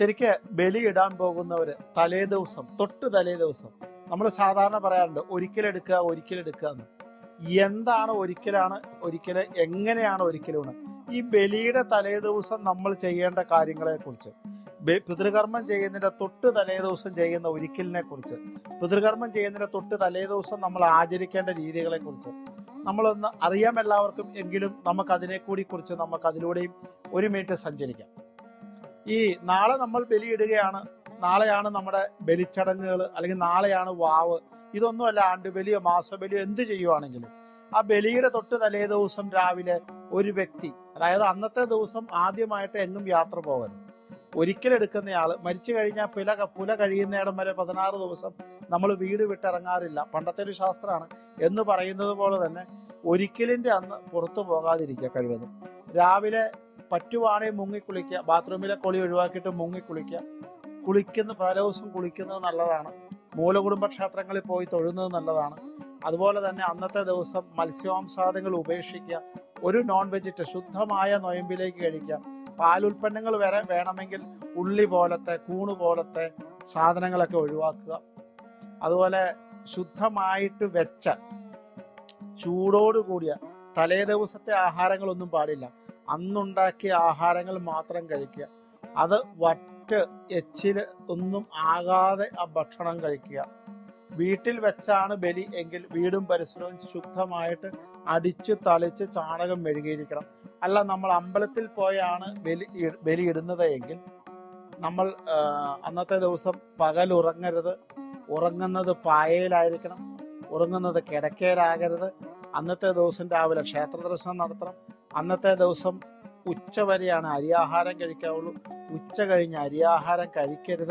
ശരിക്ക് ബലിയിടാൻ പോകുന്നവര് തലേ ദിവസം തൊട്ട് തലേ ദിവസം നമ്മൾ സാധാരണ പറയാറുണ്ട് ഒരിക്കലെടുക്കുക ഒരിക്കലെടുക്കുക എന്ന് എന്താണ് ഒരിക്കലാണ് ഒരിക്കൽ എങ്ങനെയാണ് ഒരിക്കലും ഈ ബലിയുടെ തലേ ദിവസം നമ്മൾ ചെയ്യേണ്ട കാര്യങ്ങളെ കുറിച്ച് പിതൃകർമ്മം ചെയ്യുന്നതിന്റെ തൊട്ട് തലേ ദിവസം ചെയ്യുന്ന ഒരിക്കലിനെ കുറിച്ച് പിതൃകർമ്മം ചെയ്യുന്നതിന്റെ തൊട്ട് തലേ ദിവസം നമ്മൾ ആചരിക്കേണ്ട രീതികളെ കുറിച്ച് നമ്മളൊന്ന് അറിയാം എല്ലാവർക്കും എങ്കിലും നമുക്ക് അതിനെ കൂടി കുറിച്ച് നമുക്ക് അതിലൂടെയും ഒരു മിനിറ്റ് സഞ്ചരിക്കാം. ഈ നാളെ നമ്മൾ ബലിയിടുകയാണ്. നാളെയാണ് നമ്മുടെ ബലിച്ചടങ്ങുകൾ അല്ലെങ്കിൽ നാളെയാണ് വാവ്. ഇതൊന്നുമല്ല ആണ്ടുബലിയോ മാസബലിയോ എന്ത് ചെയ്യുവാണെങ്കിലും. ആ ബലിയുടെ തൊട്ട് തലേ ദിവസം രാവിലെ ഒരു വ്യക്തി അതായത് അന്നത്തെ ദിവസം ആദ്യമായിട്ട് എങ്ങും യാത്ര പോകരുത്. ഒരിക്കലെടുക്കുന്നയാൾ മരിച്ചു കഴിഞ്ഞാൽ പുല പുല കഴിയുന്നിടം വരെ പതിനാറ് ദിവസം നമ്മൾ വീട് വിട്ടിറങ്ങാറില്ല. പണ്ടത്തെ ഒരു ശാസ്ത്രമാണ്. എന്ന് പറയുന്നത് പോലെ തന്നെ ഒരിക്കലിന്റെ അന്ന് പുറത്തു പോകാതിരിക്കുക കഴിവതും. രാവിലെ പറ്റുവാണെങ്കിൽ മുങ്ങിക്കുളിക്കുക. ബാത്റൂമിലെ കുളി ഒഴിവാക്കിയിട്ട് മുങ്ങിക്കുളിക്കുക. കുളിക്കുന്ന പല ദിവസം കുളിക്കുന്നത് നല്ലതാണ്. മൂലകുടുംബ ക്ഷേത്രങ്ങളിൽ പോയി തൊഴുന്നത് നല്ലതാണ്. അതുപോലെ തന്നെ അന്നത്തെ ദിവസം മത്സ്യമാംസാദങ്ങൾ ഉപേക്ഷിക്കുക. ഒരു നോൺ വെജിറ്റ് ശുദ്ധമായ നൊയമ്പിലേക്ക് കഴിക്കുക. പാലുൽപ്പന്നങ്ങൾ വരെ വേണമെങ്കിൽ ഉള്ളി പോലത്തെ കൂണ് പോലത്തെ സാധനങ്ങളൊക്കെ ഒഴിവാക്കുക. അതുപോലെ ശുദ്ധമായിട്ട് വെച്ച ചൂടോട് കൂടിയ തലേ ദിവസത്തെ ആഹാരങ്ങളൊന്നും പാടില്ല. അന്നുണ്ടാക്കിയ ആഹാരങ്ങൾ മാത്രം കഴിക്കുക. അത് വറ്റ് എച്ചിൽ ഒന്നും ആകാതെ ആ ഭക്ഷണം കഴിക്കുക. വീട്ടിൽ വെച്ചാണ് ബലി എങ്കിൽ വീടും പരിസരവും ശുദ്ധമായിട്ട് അടിച്ച് തളിച്ച് ചാണകം മെഴുകിയിരിക്കണം. അല്ല നമ്മൾ അമ്പലത്തിൽ പോയാണ് ബലി ഇടുന്നത് എങ്കിൽ നമ്മൾ അന്നത്തെ ദിവസം പകൽ ഉറങ്ങരുത്. ഉറങ്ങുന്നത് പായയിലായിരിക്കണം. ഉറങ്ങുന്നത് കിടക്കയിലാകരുത്. അന്നത്തെ ദിവസം രാവിലെ ക്ഷേത്ര ദർശനം നടത്തണം. അന്നത്തെ ദിവസം ഉച്ച വരെയാണ് അരിയാഹാരം കഴിക്കാവുള്ളൂ. ഉച്ച കഴിഞ്ഞ് അരിയാഹാരം കഴിക്കരുത്.